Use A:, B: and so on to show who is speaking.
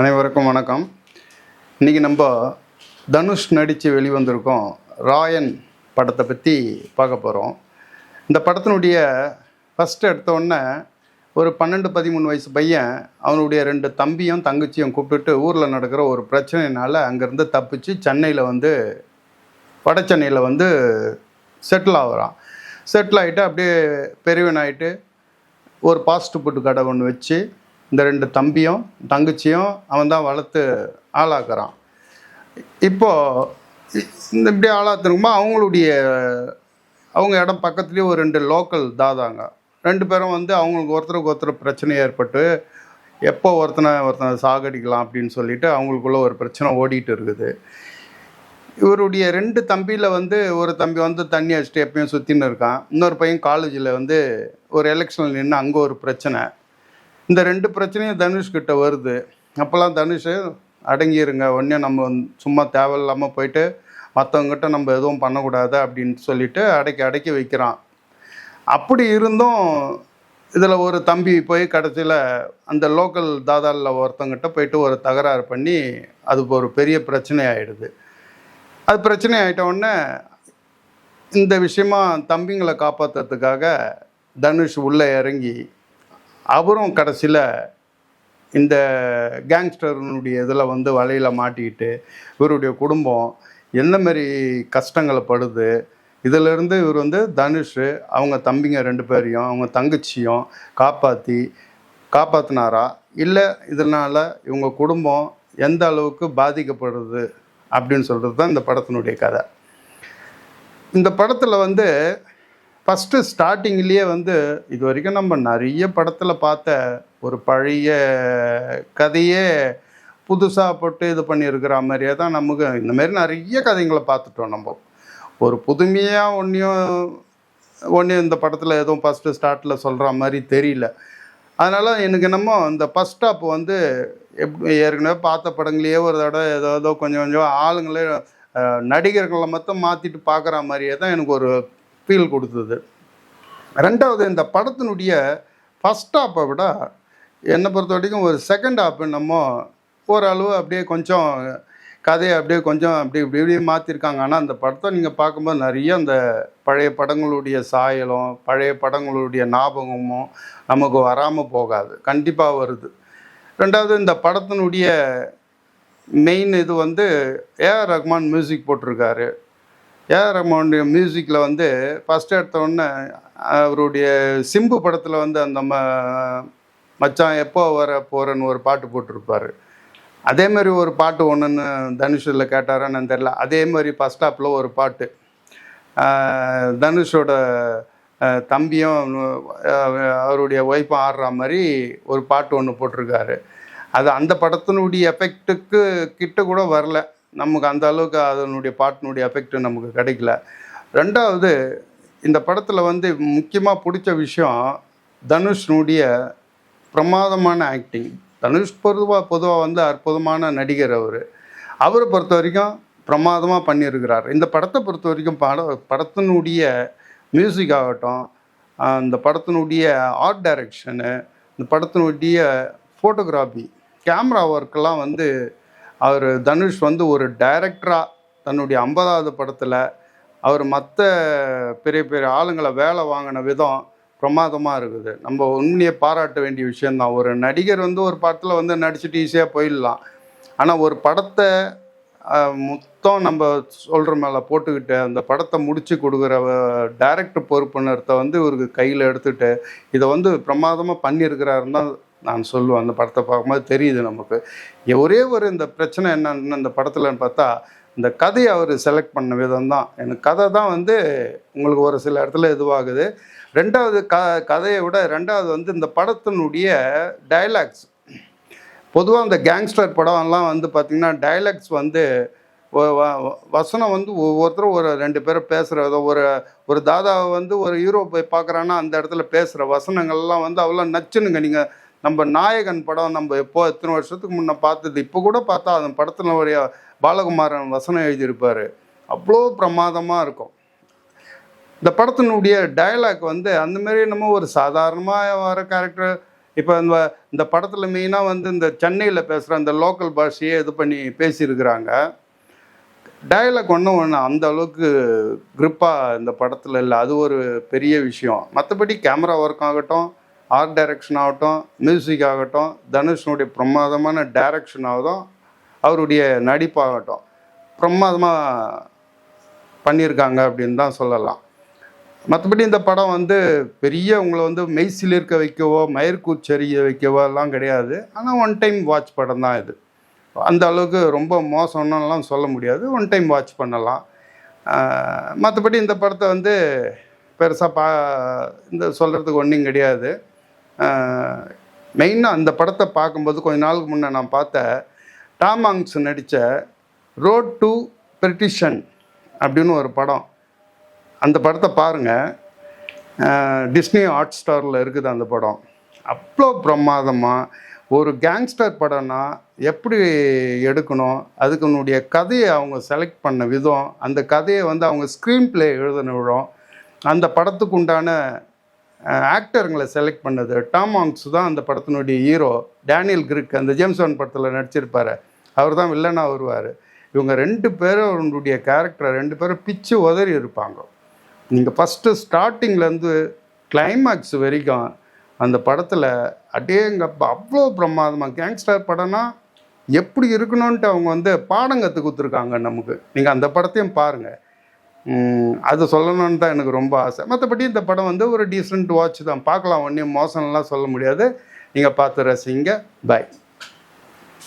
A: அனைவருக்கும் வணக்கம். இன்றைக்கி நம்ம தனுஷ் நடித்து வெளிவந்திருக்கோம் ராயன் படத்தை பற்றி பார்க்க போகிறோம் இந்த படத்தினுடைய ஃபஸ்ட்டு எடுத்தோடனே ஒரு பன்னெண்டு பதிமூணு வயசு பையன் அவனுடைய ரெண்டு தம்பியும் தங்கச்சியும் கூப்பிட்டுட்டு ஊரில் நடக்கிற ஒரு பிரச்சனையினால் அங்கேருந்து தப்பிச்சு சென்னையில் வந்து வட சென்னையில் வந்து செட்டில் ஆகுறான். செட்டில் ஆகிட்டு அப்படியே பெரியவன் ஆகிட்டு ஒரு பாஸ்ட் ஃபுட்டு கடை ஒன்று வச்சு இந்த ரெண்டு தம்பியும் தங்கச்சியும் அவன் தான் வளர்த்து ஆளாக்குறான். இப்போது இந்த இப்படி ஆளாத்துருக்கும்போது அவங்களுடைய அவங்க இடம் பக்கத்துலேயே ஒரு ரெண்டு லோக்கல் தாதாங்க. ரெண்டு பேரும் வந்து அவங்களுக்கு ஒருத்தருக்கு ஒருத்தர் பிரச்சனை ஏற்பட்டு எப்போ ஒருத்தனை ஒருத்தனை சாகடிக்கலாம் அப்படின்னு சொல்லிட்டு அவங்களுக்குள்ள ஒரு பிரச்சனை ஓடிட்டு இருக்குது. இவருடைய ரெண்டு தம்பியில் வந்து ஒரு தம்பி வந்து தண்ணி அடிச்சுட்டு எப்பயும் சுற்றின்னு இருக்கான். இன்னொரு பையன் காலேஜில் வந்து ஒரு எலெக்ஷனில் நின்று அங்கே ஒரு பிரச்சனை. இந்த ரெண்டு பிரச்சனையும் தனுஷ் கிட்ட வருது. அப்போல்லாம் தனுஷ் அடங்கிருங்க உடனே நம்ம வந்து சும்மா தேவையில்லாமல் போயிட்டு மற்றவங்ககிட்ட நம்ம எதுவும் பண்ணக்கூடாது அப்படின்னு சொல்லிட்டு அடக்கி அடக்கி வைக்கிறான். அப்படி இருந்தும் இதில் ஒரு தம்பி போய் கடைசியில் அந்த லோக்கல் தாதாவில் ஒருத்தங்கிட்ட போயிட்டு ஒரு தகராறு பண்ணி அது ஒரு பெரிய பிரச்சனை ஆகிடுது அது பிரச்சனை ஆகிட்ட உடனே இந்த விஷயமா தம்பிங்களை காப்பாற்றுறதுக்காக தனுஷ் உள்ளே இறங்கி அவரும் கடைசியில் இந்த கேங்ஸ்டர்னுடைய இதில் வந்து வலையில் மாட்டிக்கிட்டு இவருடைய குடும்பம் என்ன மாதிரி கஷ்டங்களை படுது இதிலிருந்து இவர் வந்து தனுஷ் அவங்க தம்பிங்க ரெண்டு பேரையும் அவங்க தங்கச்சியும் காப்பாற்றி காப்பாற்றினாரா இல்லை இதனால் இவங்க குடும்பம் எந்த அளவுக்கு பாதிக்கப்படுது அப்படின்னு சொல்கிறது தான் இந்த படத்தினுடைய கதை. இந்த படத்தில் வந்து ஃபஸ்ட்டு ஸ்டார்டிங்லேயே வந்து இது வரைக்கும் நம்ம நிறைய படத்தில் பார்த்த ஒரு பழைய கதையே புதுசாக போட்டு இது பண்ணியிருக்கிற மாதிரியே தான் நமக்கு இந்த மாதிரி நிறைய கதைங்களை பார்த்துட்டோம் நம்ம. ஒரு புதுமையாக ஒன்றையும் ஒன்றையும் இந்த படத்தில் எதுவும் ஃபஸ்ட்டு ஸ்டார்ட்டில் சொல்கிற மாதிரி தெரியல. அதனால் எனக்கு என்னமோ இந்த ஃபஸ்ட் ஸ்டாப் வந்து எப்படி ஏற்கனவே பார்த்த படங்களையே ஒரு தடவை ஏதோ ஏதோ கொஞ்சம் கொஞ்சம் ஆளுங்களே நடிகர்களை மட்டும் மாற்றிட்டு பார்க்குற மாதிரியே தான் எனக்கு ஒரு ஃபீல் கொடுத்தது. ரெண்டாவது இந்த படத்தினுடைய ஃபஸ்ட் ஹாப்பை விட என்னை பொறுத்த வரைக்கும் ஒரு செகண்ட் ஹாப்பு நம்ம ஓரளவு அப்படியே கொஞ்சம் கதையை அப்படியே கொஞ்சம் அப்படி இப்படி இப்படி மாற்றிருக்காங்க ஆனால் அந்த படத்தை நீங்கள் பார்க்கும்போது நிறைய அந்த பழைய படங்களுடைய சாயலும் பழைய படங்களுடைய ஞாபகமும் நமக்கு வராமல் போகாது. கண்டிப்பாக வருது. ரெண்டாவது இந்த படத்தினுடைய மெயின் இது வந்து ஏஆர் ரஹ்மான் மியூசிக் போட்டிருக்காரு. ஏஆர் ரஹ்மானுடைய மியூசிக்கில் வந்து ஃபஸ்ட் எடுத்தவுடனே அவருடைய சிம்பு படத்தில் வந்து அந்த ம மச்சான் எப்போ வர போகிறேன்னு ஒரு பாட்டு போட்டிருப்பார். அதே மாதிரி ஒரு பாட்டு ஒன்றுன்னு தனுஷில் கேட்டாரான்னு தெரில அதே மாதிரி ஃபஸ்ட் ஸ்டாப்பில் ஒரு பாட்டு. தனுஷோட தம்பியும் அவருடைய ஒய்ஃபும் ஆடுற மாதிரி ஒரு பாட்டு ஒன்று போட்டிருக்காரு. அது அந்த படத்தினுடைய எஃபெக்ட்டுக்கு கிட்ட கூட வரல. நமக்கு அந்த அளவுக்கு அதனுடைய பாட்டினுடைய எஃபெக்ட் நமக்கு கிடைக்கல. ரெண்டாவது இந்த படத்தில் வந்து முக்கியமாக பிடிச்ச விஷயம் தனுஷ்னுடைய பிரமாதமான ஆக்டிங் தனுஷ் பொதுவாக பொதுவாக வந்து அற்புதமான நடிகர் அவர். அவரை பொறுத்த வரைக்கும் பிரமாதமாக பண்ணியிருக்கிறார். இந்த படத்தை பொறுத்த வரைக்கும் பட படத்தினுடைய மியூசிக் ஆகட்டும் அந்த இந்த படத்தினுடைய ஆர்ட் டைரக்ஷனு இந்த படத்தினுடைய ஃபோட்டோகிராஃபி கேமரா ஒர்க்கெல்லாம் வந்து அவர் தனுஷ் வந்து ஒரு டைரக்டராக தன்னுடைய ஐம்பதாவது படத்தில் அவர் மற்ற பெரிய பெரிய ஆளுங்களை வேலை வாங்கின விதம் பிரமாதமாக இருக்குது. நம்ம உண்மையை பாராட்ட வேண்டிய விஷயந்தான் ஒரு நடிகர் வந்து ஒரு படத்தில் வந்து நடிச்சுட்டு ஈஸியாக போயிடலாம். ஆனால் ஒரு படத்தை மொத்தம் நம்ம சொல்கிற மேலே போட்டுக்கிட்டு அந்த படத்தை முடித்து கொடுக்குற டைரக்டர் பொறுப்புணர்த்தை வந்து இவருக்கு கையில் எடுத்துகிட்டு இதை வந்து பிரமாதமாக பண்ணியிருக்கிறாருன்னு தான் நான் சொல்லுவேன் அந்த படத்தை பார்க்கும்போது தெரியுது நமக்கு. ஒரே ஒரு இந்த பிரச்சனை என்னன்னு இந்த படத்துலன்னு பார்த்தா இந்த கதையை அவர் செலக்ட் பண்ண விதம் தான் எனக்கு கதை தான் வந்து உங்களுக்கு ஒரு சில இடத்துல இதுவாகுது. ரெண்டாவது க கதையை விட ரெண்டாவது வந்து இந்த படத்தினுடைய டைலாக்ஸ் பொதுவாக இந்த கேங்ஸ்டர் படம்லாம் வந்து பார்த்திங்கன்னா டைலாக்ஸ் வந்து வ- வசனம் வந்து ஒவ்வொருத்தரும் ஒரு ரெண்டு பேரும் பேசுகிறதோ ஒரு ஒரு தாதாவை வந்து ஒரு ஹீரோ போய் பார்க்குறான்னா அந்த இடத்துல பேசுகிற வசனங்கள்லாம் வந்து அவ்வளோ நச்சுனுங்க. நீங்கள் நம்ம நாயகன் படம் நம்ம எப்போ எத்தனை வருஷத்துக்கு முன்னே பார்த்தது இப்போ கூட பார்த்தா அந்த படத்தில் ஒரு பாலகுமாரன் வசனம் எழுதியிருப்பார். அவ்வளோ பிரமாதமாக இருக்கும். இந்த படத்தினுடைய டயலாக் வந்து அந்த மாதிரி நம்ம ஒரு சாதாரணமாக வர கேரக்டர் இப்போ இந்த இந்த படத்தில் மெயினாக வந்து இந்த சென்னையில் பேசுகிற அந்த லோக்கல் பாஷையே இது பண்ணி பேசியிருக்கிறாங்க. டயலாக் ஒன்றும் ஒன்று அந்த அளவுக்கு க்ரிப்பாக இந்த படத்தில் இல்லை. அது ஒரு பெரிய விஷயம். மற்றபடி கேமரா ஒர்க் ஆகட்டும் ஆர்ட் டைரக்ஷன் ஆகட்டும் மியூசிக் ஆகட்டும் தனுஷனுடைய பிரமாதமான டைரக்ஷன் ஆகட்டும் அவருடைய நடிப்பாகட்டும். பிரமாதமாக பண்ணியிருக்காங்க அப்படின்னு தான் சொல்லலாம். மற்றபடி இந்த படம் வந்து பெரிய உங்களை வந்து மெய்சிலிருக்க வைக்கவோ மயர்கூச்செறிய வைக்கவோ எல்லாம் கிடையாது. ஆனால் ஒன் டைம் வாட்ச் படம் தான் இது. அந்த அளவுக்கு ரொம்ப மோசம்னுலாம் சொல்ல முடியாது. ஒன் டைம் வாட்ச் பண்ணலாம். மற்றபடி இந்த படத்தை வந்து பெருசாக பா இந்த சொல்கிறதுக்கு ஒன்றும் கிடையாது. மெயினாக அந்த படத்தை பார்க்கும்போது கொஞ்ச நாளுக்கு முன்னே நான் பார்த்த டாம் நடித்த ரோட் டு பெட்டிஷன் அப்படின்னு ஒரு படம். அந்த படத்தை பாருங்கள் டிஸ்னி ஹாட் ஸ்டாரில் இருக்குது அந்த படம். அவ்வளோ பிரமாதமாக ஒரு கேங்ஸ்டர் படம்னா எப்படி எடுக்கணும்? அதுக்குனுடைய கதையை அவங்க செலக்ட் பண்ண விதம் அந்த கதையை வந்து அவங்க ஸ்க்ரீன் ப்ளே எழுதின விதம் அந்த படத்துக்கு உண்டான ஆக்டருங்களை செலக்ட் பண்ணது. டாம் ஹாங்க்ஸ் தான் அந்த படத்தினுடைய ஹீரோ டேனியல் கிரிக் அந்த ஜேம்ஸ் படத்தில் நடிச்சிருப்பார். அவர் தான் வில்லனாக வருவார். இவங்க ரெண்டு பேரும் அவருடைய கேரக்டரை ரெண்டு பேரும் பிச்சு உதறி இருப்பாங்க. நீங்கள் ஃபஸ்ட்டு ஸ்டார்டிங்லேருந்து கிளைமேக்ஸ் வரைக்கும் அந்த படத்தில் அடேங்கப்பா அவ்வளோ பிரமாதமாக கேங்ஸ்டர் படம்னா எப்படி இருக்கணும்ன்ட்டு அவங்க வந்து பாடம் கற்றுக் கொடுத்துருக்காங்க நமக்கு. நீங்கள் அந்த படத்தையும் பாருங்கள் அது சொல்லணும்னு தான் எனக்கு ரொம்ப ஆசை. மற்றபடி இந்த படம் வந்து ஒரு டீசெண்ட் வாட்ச் தான். பார்க்கலாம் ஒன்றையும் மோசம்லாம் சொல்ல முடியாது. நீங்கள் பார்த்து ரசிங்க. பை